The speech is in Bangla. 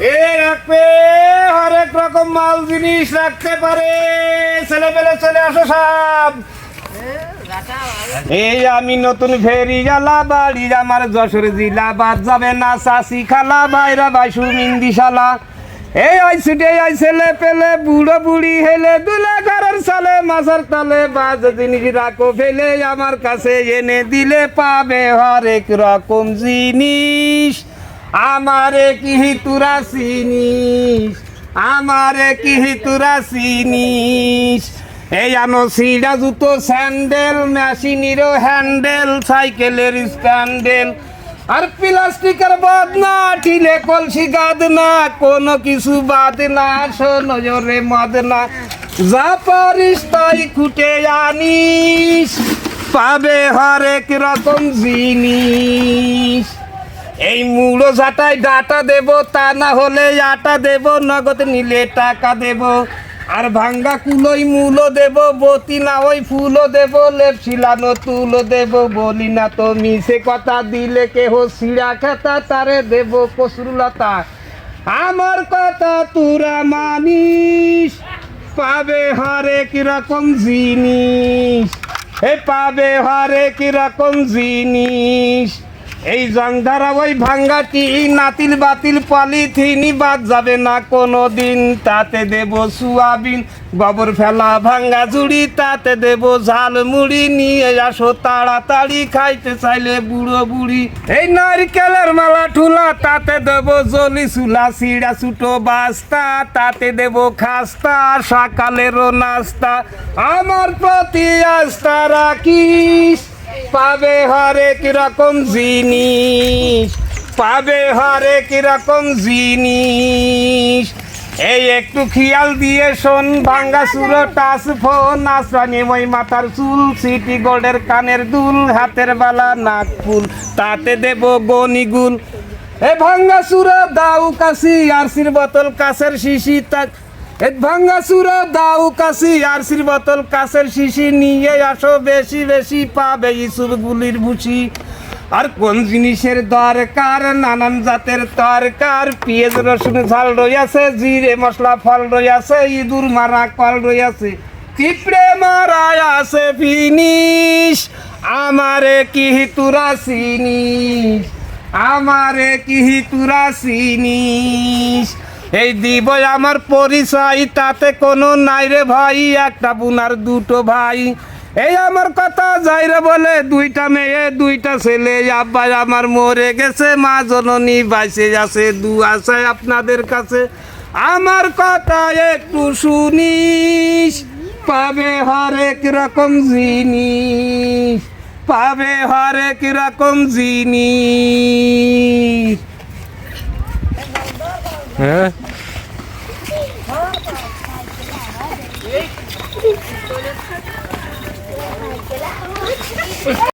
এ রাখবে হরেক রকম মাল জিনিস রাখতে পারে। ছেলে পেলে চলে আসো সব। এই আমি নতুন ফেরি জ্বালা বাড়ি আমার যশোর জিলা বাদ যাবে না, চাষি খালা বাইরা বাইশু মিন্দিশালা এই আই ছুটে আই ছেলে পেলে বুড়ো বুড়ি হেলে দুলে ঘরের সালে মাছের তালে বাজ জিনিস রাখো, ফেলে আমার কাছে এনে দিলে পাবে হরেক রকম জিনিস। আমারে কি তুরা চিনিস, আমারে কি তুরা চিনিস। এই আনো সিডা জুতো, স্যান্ডেল, মেশিনেরও হ্যান্ডেল, সাইকেলের স্ট্যান্ডেল। আর প্লাস্টিকের বাদ না ঠিলে কলসি গাদ না কোনো কিছু বাদ না শোনো জোরে মদ না যা পারিস তাই খুঁটে আনিস, পাবে হরেক রকম জিনিস। এই মূলো ঝাঁটাই ডাটা দেব, তা না হলে আটা দেব, নগদ নিলে টাকা দেব। আর ভাঙ্গা কুলোই মূলো দেব, বতি না ওই ফুলও দেব, লেপ শিলানো তুলো দেব, বলি না তো মিশে কথা, দিলে কেহ সিঁড়া খেতা, তারে দেব কসরুলতা আমার কথা তুরা মানিস, পাবে হরেক রকম জিনিস। হে পাবে হরেক রকম জিনিস। এই জংধারা ওই ভাঙ্গাটি নাতিল বাতিল পলিথিনি বাদ যাবে না কোনো দিন তাতে দেব সুয়াবিন, গোবর ফেলা ভাঙ্গা জুড়ি তাতে দেব ঝাল মুড়ি, নিয়ে আসো তাড়াতাড়ি, খাইতে চাইলে বুড়ো বুড়ি। এই নারকেলের মালা ঠুলা, তাতে দেব জলি চুলা সিড়া ছুটো বাস্তা, তাতে দেব খাস্তা, সকালেরও নাস্তা। আমার প্রতি আস্থা রাখিস। পাবে হরেক রকম জিনিস? পাবে হরেক রকম জিনিস? এই একটু খেয়াল দিয়ে শোন, ভাঙ্গা সুরো, টাচ ফোন আসানি ওই মাথার চুল, সিটি গোল্ডের কানের দুল, হাতের বালা, নাক ফুল, তাতে দেব গনিগুল এ ভাঙ্গা সুরো দাউ কাশি আরসির বোতল, কাছের শিশি, তাক এ ভাঙ্গা সুরো দাউ কাশি, আর আরসির বোতল কাছের শিশি নিয়ে আসো বেশি বেশি পাবে ইসুর গুলির ভুসি আর কোন জিনিসের দরকার? নানান জাতের তরকার। পেঁয়াজ, রসুন, ঝাল রইয়াছে জিরে মশলা, ফল রইয়াছে ইঁদুর মারা কল রইয়াছে পিঁপড়ে মারা আছে ফিনিশ। আমারে কি তুরা চিনিস? আমারে কি তুরা চিনিস? এই দিব আমার পরিচয়, তাতে কোনো নাই রে ভাই, একটা বুনার দুটো ভাই। এই আমার কথা যাই রে বলে, দুইটা মেয়ে, দুইটা ছেলে। আব্বা আমার মরে গেছে, মা জননী বাইসে আছে, দু আছে আপনাদের কাছে। আমার কথা একটু শুনিস, পাবে হরেক রকম জিনিস, পাবে হরেক রকম জিনিস। હે?